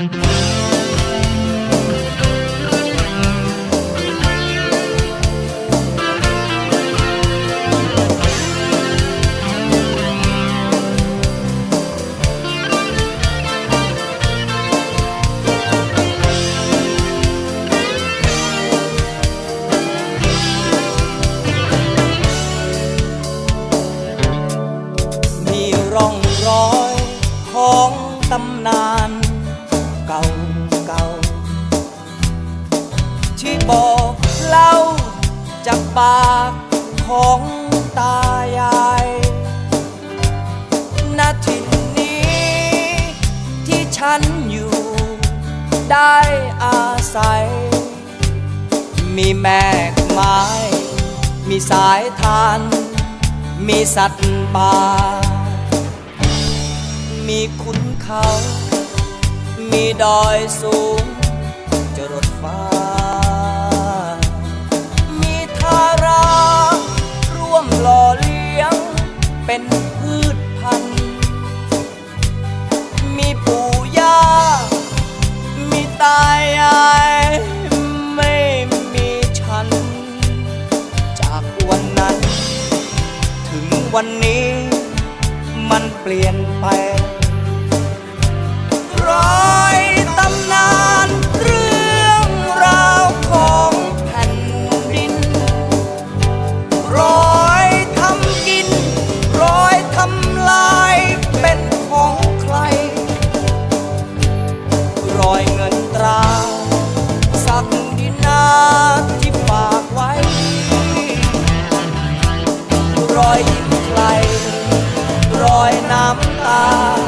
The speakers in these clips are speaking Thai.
มี เก่าเก่าๆที่บอกเล่าจากปากของตายายณถิ่นนี้ ที่ฉันอยู่ได้อาศัย มีแมกไม้ มีสายทาน มีสัตว์ป่า มีขุนเขา ดอยสูงจรดฟ้า มีทารา ร่วมหล่อเลี้ยง เป็นพืชพันธุ์ มีปู่ย่า มีตายาย ไม่มีฉัน จากวันนั้น ถึงวันนี้มันเปลี่ยนไป รอยยิ้มใครรอยน้ำตา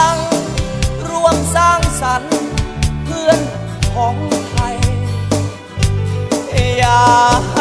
ลังร่วมสร้างสรรค์เพื่อนของไทยอย่า